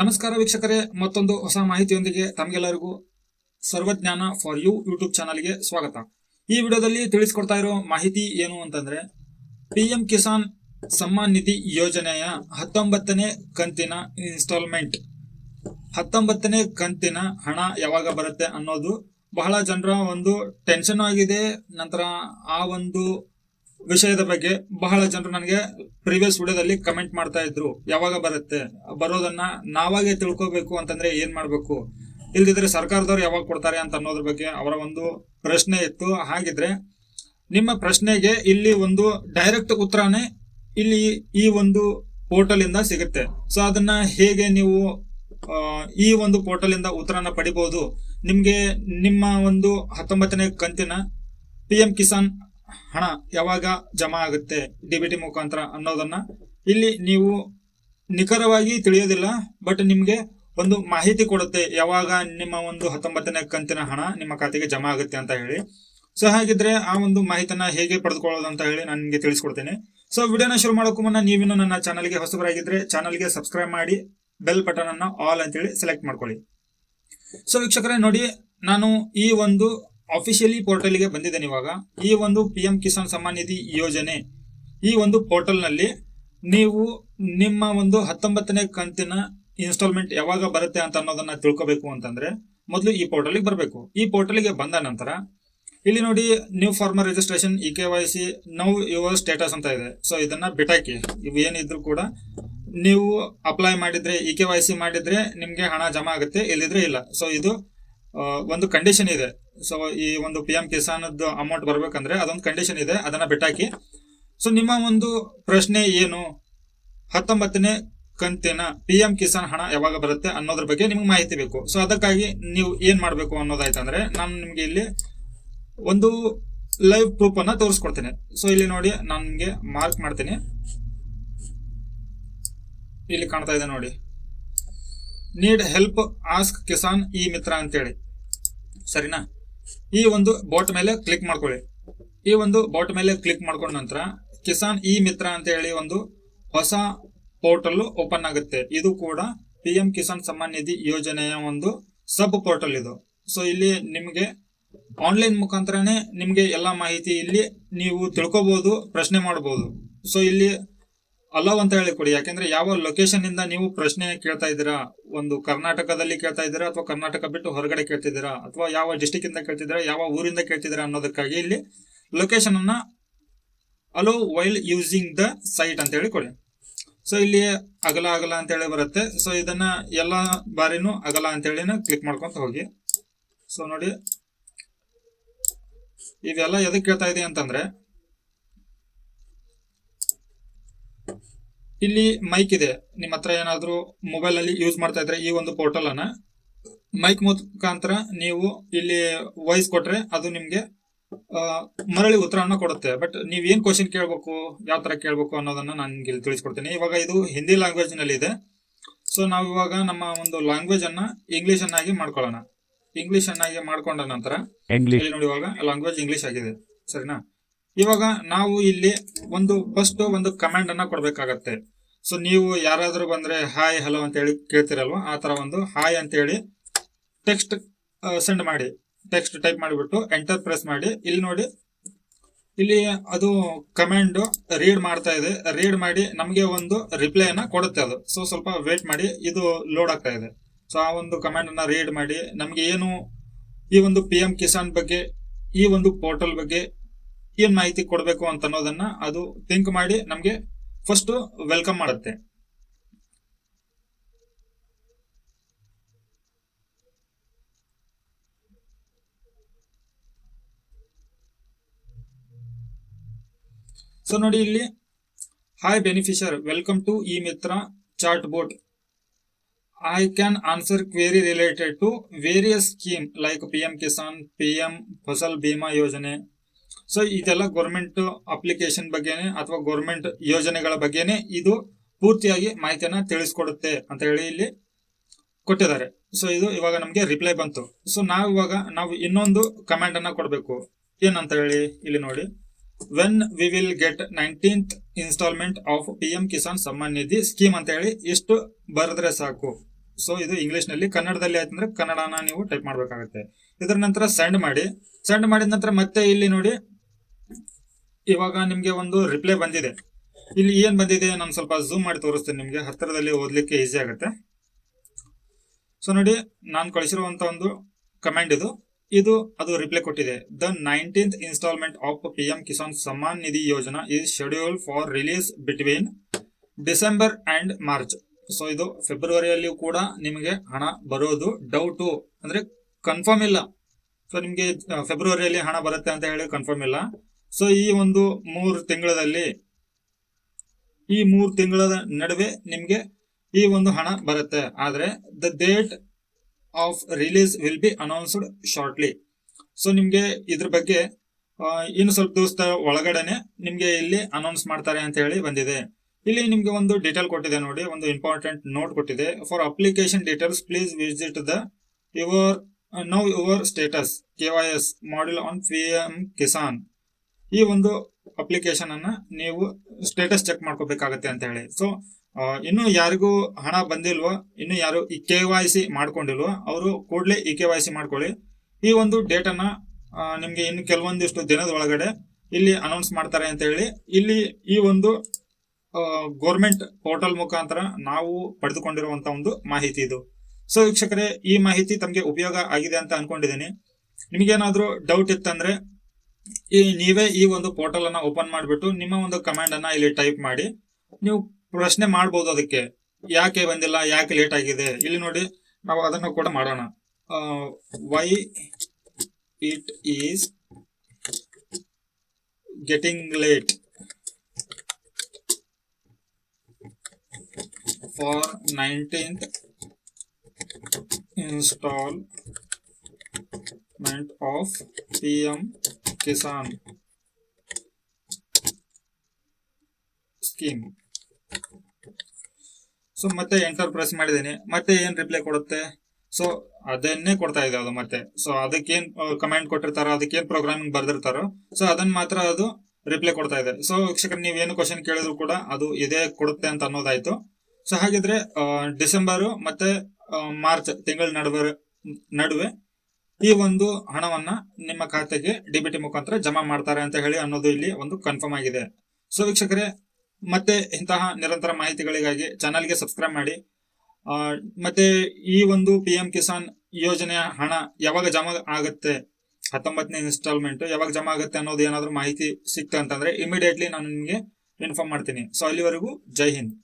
ನಮಸ್ಕಾರ ವೀಕ್ಷಕರೇ, ಮತ್ತೊಂದು ಹೊಸ ಮಾಹಿತಿಯೊಂದಿಗೆ ತಮಗೆಲ್ಲರಿಗೂ ಸರ್ವಜ್ಞಾನ ಫಾರ್ ಯು ಯೂಟ್ಯೂಬ್ ಚಾನಲ್ಗೆ ಸ್ವಾಗತ. ಈ ವಿಡಿಯೋದಲ್ಲಿ ತಿಳಿಸ್ಕೊಡ್ತಾ ಇರೋ ಮಾಹಿತಿ ಏನು ಅಂತಂದ್ರೆ ಪಿ ಎಂ ಕಿಸಾನ್ ಸಮ್ಮಾನ್ ನಿಧಿ ಯೋಜನೆಯ ಹತ್ತೊಂಬತ್ತನೇ ಕಂತಿನ ಇನ್ಸ್ಟಾಲ್ಮೆಂಟ್ ಹತ್ತೊಂಬತ್ತನೇ ಕಂತಿನ ಹಣ ಯಾವಾಗ ಬರುತ್ತೆ ಅನ್ನೋದು ಬಹಳ ಜನರ ಒಂದು ಟೆನ್ಷನ್ ಆಗಿದೆ. ನಂತರ ಆ ಒಂದು ವಿಷಯದ ಬಗ್ಗೆ ಬಹಳ ಜನರು ನನಗೆ ಪ್ರೀವಿಯಸ್ ವಿಡಿಯೋದಲ್ಲಿ ಕಮೆಂಟ್ ಮಾಡ್ತಾ ಇದ್ರು. ಯಾವಾಗ ಬರುತ್ತೆ? ಬರೋದನ್ನ ನಾವಾಗೆ ತಿಳ್ಕೋಬೇಕು ಅಂತಂದ್ರೆ ಏನ್ ಮಾಡ್ಬೇಕು? ಇಲ್ದಿದ್ರೆ ಸರ್ಕಾರದವ್ರು ಯಾವಾಗ ಕೊಡ್ತಾರೆ ಅಂತ ಅನ್ನೋದ್ರ ಬಗ್ಗೆ ಅವರ ಒಂದು ಪ್ರಶ್ನೆ ಇತ್ತು. ಹಾಗಿದ್ರೆ ನಿಮ್ಮ ಪ್ರಶ್ನೆಗೆ ಇಲ್ಲಿ ಒಂದು ಡೈರೆಕ್ಟ್ ಉತ್ತರನೇ ಇಲ್ಲಿ ಈ ಒಂದು ಪೋರ್ಟಲ್ ಇಂದ ಸಿಗುತ್ತೆ. ಸೊ ಅದನ್ನ ಹೇಗೆ ನೀವು ಈ ಒಂದು ಪೋರ್ಟಲ್ ಇಂದ ಉತ್ತರನ ಪಡಿಬಹುದು ನಿಮ್ಗೆ ನಿಮ್ಮ ಒಂದು ಹತ್ತೊಂಬತ್ತನೇ ಕಂತಿನ ಪಿ ಎಂ ಕಿಸಾನ್ ಹಣ ಯಾವಾಗ ಜಮಾ ಆಗುತ್ತೆ ಡಿಬಿಟಿ ಮುಖಾಂತರ ಅನ್ನೋದನ್ನ ಇಲ್ಲಿ ನೀವು ನಿಖರವಾಗಿ ತಿಳಿಯೋದಿಲ್ಲ ಬಟ್ ನಿಮ್ಗೆ ಒಂದು ಮಾಹಿತಿ ಕೊಡುತ್ತೆ ಯಾವಾಗ ನಿಮ್ಮ ಒಂದು ಹತ್ತೊಂಬತ್ತನೇ ಕಂತಿನ ಹಣ ನಿಮ್ಮ ಖಾತೆಗೆ ಜಮಾ ಆಗುತ್ತೆ ಅಂತ ಹೇಳಿ. ಸೊ ಹಾಗಿದ್ರೆ ಆ ಒಂದು ಮಾಹಿತಿನ ಹೇಗೆ ಪಡೆದುಕೊಳ್ಳೋದು ಅಂತ ಹೇಳಿ ನಾನು ನಿಮಗೆ ತಿಳಿಸ್ಕೊಡ್ತೇನೆ. ಸೊ ವಿಡಿಯೋನ ಶುರು ಮಾಡೋಕ್ಕೂ ಮುನ್ನ ನೀವಿನ್ನು ನನ್ನ ಚಾನಲ್ಗೆ ಹೊಸಬರಾಗಿದ್ರೆ ಚಾನಲ್ಗೆ ಸಬ್ಸ್ಕ್ರೈಬ್ ಮಾಡಿ ಬೆಲ್ ಬಟನ್ ಅನ್ನ ಆಲ್ ಅಂತೇಳಿ ಸೆಲೆಕ್ಟ್ ಮಾಡ್ಕೊಳ್ಳಿ. ಸೊ ವೀಕ್ಷಕರೇ, ನೋಡಿ, ನಾನು ಈ ಒಂದು ಅಫಿಷಿಯಲಿ ಪೋರ್ಟಲ್ಗೆ ಬಂದಿದ್ದೇನೆ ಇವಾಗ. ಈ ಒಂದು ಪಿ ಎಂ ಕಿಸಾನ್ ಸಮ್ಮಾನ್ ನಿಧಿ ಯೋಜನೆ, ಈ ಒಂದು ಪೋರ್ಟಲ್ನಲ್ಲಿ ನೀವು ನಿಮ್ಮ ಒಂದು ಹತ್ತೊಂಬತ್ತನೇ ಕಂತಿನ ಇನ್ಸ್ಟಾಲ್ಮೆಂಟ್ ಯಾವಾಗ ಬರುತ್ತೆ ಅಂತ ಅನ್ನೋದನ್ನ ತಿಳ್ಕೊಬೇಕು ಅಂತಂದ್ರೆ ಮೊದಲು ಈ ಪೋರ್ಟಲ್ಗೆ ಬರಬೇಕು. ಈ ಪೋರ್ಟಲ್ಗೆ ಬಂದ ನಂತರ ಇಲ್ಲಿ ನೋಡಿ new farmer registration E K Y C know your status ಅಂತ ಇದೆ. ಸೊ ಇದನ್ನ ಬಿಟಾಕಿ. ಇವು ಏನಿದ್ರು ಕೂಡ ನೀವು ಅಪ್ಲೈ ಮಾಡಿದ್ರೆ ಇ ಕೆ ವೈ ಸಿ ಮಾಡಿದ್ರೆ ನಿಮಗೆ ಹಣ ಜಮಾ ಆಗುತ್ತೆ ಇಲ್ಲಿದ್ರೆ ಇಲ್ಲ. ಸೊ ಇದು ಒಂದು ಕಂಡೀಷನ್ ಇದೆ. ಸೊ ಈ ಒಂದು ಪಿ ಎಂ ಕಿಸಾನ್ ಅಮೌಂಟ್ ಬರಬೇಕಂದ್ರೆ ಅದೊಂದು ಕಂಡೀಷನ್ ಇದೆ, ಅದನ್ನ ಬಿಟ್ಟಾಕಿ. ಸೊ ನಿಮ್ಮ ಒಂದು ಪ್ರಶ್ನೆ ಏನು? ಹತ್ತೊಂಬತ್ತನೇ ಕಂತಿನ ಪಿ ಎಂ ಕಿಸಾನ್ ಹಣ ಯಾವಾಗ ಬರುತ್ತೆ ಅನ್ನೋದ್ರ ಬಗ್ಗೆ ನಿಮ್ಗೆ ಮಾಹಿತಿ ಬೇಕು. ಸೊ ಅದಕ್ಕಾಗಿ ನೀವು ಏನು ಮಾಡಬೇಕು ಅನ್ನೋದಾಯ್ತಂದ್ರೆ, ನಾನು ನಿಮ್ಗೆ ಇಲ್ಲಿ ಒಂದು ಲೈವ್ ಪ್ರೂಫ್ ಅನ್ನ ತೋರಿಸ್ಕೊಡ್ತೇನೆ. ಸೊ ಇಲ್ಲಿ ನೋಡಿ, ನಾನು ನಿಮಗೆ ಮಾರ್ಕ್ ಮಾಡ್ತೀನಿ. ಇಲ್ಲಿ ಕಾಣ್ತಾ ಇದೆ ನೋಡಿ. ನೀಡ್ ಹೆಲ್ಪ್ ಆಸ್ಕ್ ಕಿಸಾನ್ ಈ ಮಿತ್ರ ಅಂತೇಳಿ. ಸರಿನಾ? ಈ ಒಂದು ಬೋಟ್ ಮೇಲೆ ಕ್ಲಿಕ್ ಮಾಡ್ಕೊಳ್ಳಿ. ಈ ಒಂದು ಬೋಟ್ ಮೇಲೆ ಕ್ಲಿಕ್ ಮಾಡ್ಕೊಂಡ ನಂತರ ಕಿಸಾನ್ ಇ ಮಿತ್ರ ಅಂತ ಹೇಳಿ ಒಂದು ಹೊಸ ಪೋರ್ಟಲ್ ಓಪನ್ ಆಗುತ್ತೆ. ಇದು ಕೂಡ ಪಿ ಎಂ ಕಿಸಾನ್ ಸಮ್ಮಾನ್ ನಿಧಿ ಯೋಜನೆಯ ಒಂದು ಸಬ್ ಪೋರ್ಟಲ್ ಇದು. ಸೊ ಇಲ್ಲಿ ನಿಮಗೆ ಆನ್ಲೈನ್ ಮುಖಾಂತರನೇ ನಿಮಗೆ ಎಲ್ಲ ಮಾಹಿತಿ ಇಲ್ಲಿ ನೀವು ತಿಳ್ಕೊಬಹುದು ಪ್ರಶ್ನೆ ಮಾಡಬಹುದು ಸೊ ಇಲ್ಲಿ ಅಲವ್ ಅಂತ ಹೇಳಿ ಕೊಡಿ. ಯಾಕೆಂದ್ರೆ ಯಾವ ಲೊಕೇಶನ್ ಇಂದ ನೀವು ಪ್ರಶ್ನೆ ಕೇಳ್ತಾ ಇದ್ದೀರಾ? ಒಂದು ಕರ್ನಾಟಕದಲ್ಲಿ ಕೇಳ್ತಾ ಇದ್ದೀರಾ ಅಥವಾ ಕರ್ನಾಟಕ ಬಿಟ್ಟು ಹೊರಗಡೆ ಕೇಳ್ತಿದ್ದೀರಾ ಅಥವಾ ಯಾವ ಡಿಸ್ಟಿಕ್ ಇಂದ ಕೇಳ್ತಿದ್ದೀರಾ ಯಾವ ಊರಿಂದ ಕೇಳ್ತಿದ್ದೀರಾ ಅನ್ನೋದಕ್ಕಾಗಿ ಇಲ್ಲಿ ಲೊಕೇಶನ್ ಅನ್ನ allow while using the site ಅಂತ ಹೇಳಿ ಕೊಡಿ. ಸೊ ಇಲ್ಲಿ ಅಗಲ ಅಗಲ ಅಂತ ಹೇಳಿ ಬರುತ್ತೆ. ಸೊ ಇದನ್ನ ಎಲ್ಲ ಬಾರಿನೂ ಅಗಲ ಅಂತ ಹೇಳಿ ಕ್ಲಿಕ್ ಮಾಡ್ಕೊಂತ ಹೋಗಿ. ಸೊ ನೋಡಿ. ಇದೆಲ್ಲ ಎದಕ್ಕೆ ಕೇಳ್ತಾ ಇದೆ ಅಂತಂದ್ರೆ ಇಲ್ಲಿ ಮೈಕ್ ಇದೆ. ನಿಮ್ಮ ಹತ್ರ ಏನಾದ್ರು ಮೊಬೈಲ್ ಅಲ್ಲಿ ಯೂಸ್ ಮಾಡ್ತಾ ಇದ್ರೆ ಈ ಒಂದು ಪೋರ್ಟಲ್ ಅನ್ನ. ಮೈಕ್ ಮುಖಾಂತರ ನೀವು ಇಲ್ಲಿ ವಾಯ್ಸ್ ಕೊಟ್ರೆ ಅದು ನಿಮ್ಗೆ ಮರಳಿ ಉತ್ತರವನ್ನ ಕೊಡುತ್ತೆ. ಬಟ್ ನೀವ್ ಏನ್ ಕ್ವಶನ್ ಕೇಳ್ಬೇಕು ಯಾವ ತರ ಕೇಳ್ಬೇಕು ಅನ್ನೋದನ್ನ ನಾನು ನಿಮ್ಗೆ ಇಲ್ಲಿ ತಿಳಿಸ್ಕೊಡ್ತೀನಿ. ಇವಾಗ ಇದು ಹಿಂದಿ ಲ್ಯಾಂಗ್ವೇಜ್ನಲ್ಲಿ ಇದೆ. ಸೊ ನಾವು ಇವಾಗ ನಮ್ಮ ಒಂದು ಲ್ಯಾಂಗ್ವೇಜ್ ಅನ್ನ ಇಂಗ್ಲಿಷ್ ಅನ್ನಾಗಿ ಮಾಡ್ಕೊಳ್ಳೋಣ. ಇಂಗ್ಲಿಷ್ ಅನ್ನಾಗಿ ಮಾಡ್ಕೊಂಡ ನಂತರ ಇಲ್ಲಿ ನೋಡಿ ಇವಾಗ ಲ್ಯಾಂಗ್ವೇಜ್ ಇಂಗ್ಲಿಷ್ ಆಗಿದೆ. ಸರಿನಾ? ಇವಾಗ ನಾವು ಇಲ್ಲಿ ಒಂದು ಫಸ್ಟ್ ಒಂದು ಕಮಾಂಡ್ ಅನ್ನ ಕೊಡ್ಬೇಕಾಗತ್ತೆ. ಸೊ ನೀವು ಯಾರಾದ್ರೂ ಬಂದ್ರೆ ಹಾಯ್ ಹಲೋ ಅಂತ ಹೇಳಿ ಕೇಳ್ತಿರಲ್ವ? ಆ ತರ ಒಂದು ಹಾಯ್ ಅಂತ ಹೇಳಿ ಟೆಕ್ಸ್ಟ್ ಸೆಂಡ್ ಮಾಡಿ. ಟೆಕ್ಸ್ಟ್ ಟೈಪ್ ಮಾಡಿಬಿಟ್ಟು ಎಂಟರ್ ಪ್ರೆಸ್ ಮಾಡಿ. ಇಲ್ಲಿ ನೋಡಿ, ಇಲ್ಲಿ ಅದು ಕಮೆಂಡ್ ರೀಡ್ ಮಾಡ್ತಾ ಇದೆ. ರೀಡ್ ಮಾಡಿ ನಮಗೆ ಒಂದು ರಿಪ್ಲೈ ಅನ್ನ ಕೊಡುತ್ತೆ ಅದು. ಸೊ ಸ್ವಲ್ಪ ವೇಟ್ ಮಾಡಿ, ಇದು ಲೋಡ್ ಆಗ್ತಾ ಇದೆ. ಸೊ ಆ ಒಂದು ಕಮೆಂಡ್ ಅನ್ನ ರೀಡ್ ಮಾಡಿ. ನಮಗೆ ಏನು ಈ ಒಂದು ಪಿ ಎಂ ಕಿಸಾನ್ ಬಗ್ಗೆ, ಈ ಒಂದು ಪೋರ್ಟಲ್ ಬಗ್ಗೆ ಏನ್ ಮಾಹಿತಿ ಕೊಡಬೇಕು ಅಂತ ಅನ್ನೋದನ್ನ ಅದು ಥಿಂಕ್ ಮಾಡಿ ನಮಗೆ ಫಸ್ಟ್ ವೆಲ್ಕಮ್ ಮಾಡುತ್ತೆ. ಸೊ ನೋಡಿ ಇಲ್ಲಿ hi beneficiary welcome to E Mitra chatbot I can answer query related to various scheme like P M Kisan P M Fasal Bima ಯೋಜನೆ ಸೊ ಇದೆಲ್ಲ ಗೌರ್ಮೆಂಟ್ ಅಪ್ಲಿಕೇಶನ್ ಬಗ್ಗೆನೆ ಅಥವಾ ಗೌರ್ಮೆಂಟ್ ಯೋಜನೆಗಳ ಬಗ್ಗೆನೆ ಇದು ಪೂರ್ತಿಯಾಗಿ ಮಾಹಿತಿಯನ್ನ ತಿಳಿಸ್ಕೊಡುತ್ತೆ ಅಂತ ಹೇಳಿ ಇಲ್ಲಿ ಕೊಟ್ಟಿದ್ದಾರೆ. ಸೊ ಇದು ಇವಾಗ ನಮಗೆ ರಿಪ್ಲೈ ಬಂತು. ಸೊ ನಾವು ಇವಾಗ, ನಾವು ಇನ್ನೊಂದು ಕಮ್ಯಾಂಡ್ ಅನ್ನ ಕೊಡಬೇಕು. ಏನಂತ ಹೇಳಿ ಇಲ್ಲಿ ನೋಡಿ. When we will get nineteenth instalment of P M Kisan Samman Nidhi scheme ಅಂತ ಹೇಳಿ ಇಷ್ಟು ಬರೆದ್ರೆ ಸಾಕು. ಸೊ ಇದು ಇಂಗ್ಲಿಷ್ನಲ್ಲಿ ಕನ್ನಡದಲ್ಲಿ ಆಯ್ತಂದ್ರೆ ಕನ್ನಡನ ನೀವು ಟೈಪ್ ಮಾಡ್ಬೇಕಾಗತ್ತೆ. ಇದರ ನಂತರ ಸೆಂಡ್ ಮಾಡಿ. ಸೆಂಡ್ ಮಾಡಿದ ನಂತರ ಮತ್ತೆ ಇಲ್ಲಿ ನೋಡಿ ಇವಾಗ ನಿಮ್ಗೆ ಒಂದು ರಿಪ್ಲೈ ಬಂದಿದೆ. ಇಲ್ಲಿ ಏನ್ ಬಂದಿದೆ? ನಾನು ಸ್ವಲ್ಪ ಝೂಮ್ ಮಾಡಿ ತೋರಿಸ್ತೀನಿ ನಿಮ್ಗೆ. ಹತ್ತಿರದಲ್ಲಿ ಓದ್ಲಿಕ್ಕೆ ಈಸಿ ಆಗುತ್ತೆ. ಸೊ ನೋಡಿ, ನಾನು ಕಳಿಸಿರುವಂಥ ಒಂದು ಕಮೆಂಟ್ ಇದು. ಇದು ಅದು ರಿಪ್ಲೈ ಕೊಟ್ಟಿದೆ. The nineteenth installment of P M Kisan Samman Nidhi Yojana is schedule for release between December and March so ಇದು ಫೆಬ್ರವರಿಯಲ್ಲಿಯೂ ಕೂಡ ನಿಮಗೆ ಹಣ ಬರೋದು ಡೌಟು ಅಂದ್ರೆ ಕನ್ಫರ್ಮ್ ಇಲ್ಲ. ಸೊ ನಿಮಗೆ ಫೆಬ್ರವರಿಯಲ್ಲಿ ಹಣ ಬರುತ್ತೆ ಅಂತ ಹೇಳಿ ಕನ್ಫರ್ಮ್ ಇಲ್ಲ. ಸೊ ಈ ಒಂದು ಮೂರು ತಿಂಗಳಲ್ಲಿ, ಈ ಮೂರು ತಿಂಗಳ ನಡುವೆ ನಿಮಗೆ ಈ ಒಂದು ಹಣ ಬರುತ್ತೆ. ಆದರೆ the date of release will be announced shortly so ನಿಮಗೆ ಇದ್ರ ಬಗ್ಗೆ ಇನ್ನು ಸ್ವಲ್ಪ ದಿವಸದ ಒಳಗಡೆನೆ ನಿಮಗೆ ಇಲ್ಲಿ ಅನೌನ್ಸ್ ಮಾಡ್ತಾರೆ ಅಂತ ಹೇಳಿ ಬಂದಿದೆ. ಇಲ್ಲಿ ನಿಮಗೆ ಒಂದು ಡೀಟೇಲ್ ಕೊಟ್ಟಿದೆ ನೋಡಿ, ಒಂದು ಇಂಪಾರ್ಟೆಂಟ್ ನೋಟ್ ಕೊಟ್ಟಿದೆ. For application details please visit the your know your status K Y S module on P M Kisan ಈ ಒಂದು ಅಪ್ಲಿಕೇಶನ್ ಅನ್ನ ನೀವು ಸ್ಟೇಟಸ್ ಚೆಕ್ ಮಾಡ್ಕೋಬೇಕಾಗತ್ತೆ ಅಂತ ಹೇಳಿ. ಸೊ ಇನ್ನು ಯಾರಿಗೂ ಹಣ ಬಂದಿಲ್ವೋ, ಇನ್ನು ಯಾರು ಈ ಕೆ ವೈ ಸಿ ಮಾಡ್ಕೊಂಡಿಲ್ವೋ, ಅವರು ಕೂಡಲೇ ಈ ಕೆ ವೈ ಸಿ ಮಾಡ್ಕೊಳ್ಳಿ. ಈ ಒಂದು ಡೇಟ್ ನಿಮಗೆ ನಿಮ್ಗೆ ಇನ್ನು ಕೆಲವೊಂದಿಷ್ಟು ದಿನದ ಒಳಗಡೆ ಇಲ್ಲಿ ಅನೌನ್ಸ್ ಮಾಡ್ತಾರೆ ಅಂತ ಹೇಳಿ, ಇಲ್ಲಿ ಈ ಒಂದು ಗೌರ್ಮೆಂಟ್ ಪೋರ್ಟಲ್ ಮುಖಾಂತರ ನಾವು ಪಡೆದುಕೊಂಡಿರುವಂತ ಒಂದು ಮಾಹಿತಿ ಇದು. ಸೊ ವೀಕ್ಷಕರೇ, ಈ ಮಾಹಿತಿ ತಮಗೆ ಉಪಯೋಗ ಆಗಿದೆ ಅಂತ ಅನ್ಕೊಂಡಿದ್ದೀನಿ. ನಿಮಗೇನಾದರೂ ಡೌಟ್ ಇತ್ತಂದ್ರೆ ಈ ನೀವೇ ಈ ಒಂದು ಪೋರ್ಟಲ್ ಅನ್ನ ಓಪನ್ ಮಾಡಿಬಿಟ್ಟು ನಿಮ್ಮ ಒಂದು ಕಮಾಂಡ್ ಅನ್ನ ಇಲ್ಲಿ ಟೈಪ್ ಮಾಡಿ, ನೀವು ಪ್ರಶ್ನೆ ಮಾಡಬಹುದು ಅದಕ್ಕೆ. ಯಾಕೆ ಬಂದಿಲ್ಲ, ಯಾಕೆ ಲೇಟ್ ಆಗಿದೆ? ಇಲ್ಲಿ ನೋಡಿ, ನಾವು ಅದನ್ನು ಕೂಡ ಮಾಡೋಣ. Why it is getting late for nineteenth installment of P M Kisan scheme so ಮತ್ತೆ ಎಂಟರ್ ಪ್ರೆಸ್ ಮಾಡಿದ್ದೀನಿ. ಮತ್ತೆ ಏನು ರಿಪ್ಲೈ ಕೊಡುತ್ತೆ? ಸೊ ಅದನ್ನೇ ಕೊಡ್ತಾ ಇದೆ ಅದು ಮತ್ತೆ. ಸೊ ಅದಕ್ಕೇನ್ ಕಮೆಂಟ್ ಕೊಟ್ಟಿರ್ತಾರೋ, ಅದಕ್ಕೇನ್ ಪ್ರೋಗ್ರಾಮಿಂಗ್ ಬರ್ದಿರ್ತಾರೋ ಸೊ ಅದನ್ನ ಮಾತ್ರ ಅದು ರಿಪ್ಲೈ ಕೊಡ್ತಾ ಇದೆ ಸೊ ವೀಕ್ಷಕರು ನೀವೇನು ಕ್ವಶನ್ ಕೇಳಿದ್ರು ಕೂಡ ಅದು ಇದೇ ಕೊಡುತ್ತೆ ಅಂತ ಅನ್ನೋದಾಯ್ತು. ಸೊ ಹಾಗಿದ್ರೆ ಡಿಸೆಂಬರ್ ಮತ್ತೆ ಮಾರ್ಚ್ ತಿಂಗಳ ನಡುವೆ ನಡುವೆ ಈ ಒಂದು ಹಣವನ್ನ ನಿಮ್ಮ ಖಾತೆಗೆ ಡಿಬಿಟಿ ಮುಖಾಂತರ ಜಮಾ ಮಾಡ್ತಾರೆ ಅಂತ ಹೇಳಿ ಅನ್ನೋದು ಇಲ್ಲಿ ಒಂದು ಕನ್ಫರ್ಮ್ ಆಗಿದೆ. ಸೊ ವೀಕ್ಷಕರೇ, ಮತ್ತೆ ಇಂತಹ ನಿರಂತರ ಮಾಹಿತಿಗಳಿಗಾಗಿ ಚಾನಲ್ಗೆ ಸಬ್ಸ್ಕ್ರೈಬ್ ಮಾಡಿ. ಮತ್ತೆ ಈ ಒಂದು ಪಿ ಕಿಸಾನ್ ಯೋಜನೆಯ ಹಣ ಯಾವಾಗ ಜಮಾ ಆಗುತ್ತೆ, ಹತ್ತೊಂಬತ್ತನೇ ಇನ್ಸ್ಟಾಲ್ಮೆಂಟ್ ಯಾವಾಗ ಜಮಾ ಆಗುತ್ತೆ ಅನ್ನೋದು ಏನಾದರೂ ಮಾಹಿತಿ ಸಿಕ್ತು ಅಂತಂದ್ರೆ ಇಮಿಡಿಯೇಟ್ಲಿ ನಾನು ನಿಮಗೆ ಇನ್ಫಾರ್ಮ್ ಮಾಡ್ತೀನಿ. ಸೊ ಅಲ್ಲಿವರೆಗೂ ಜೈ ಹಿಂದ್.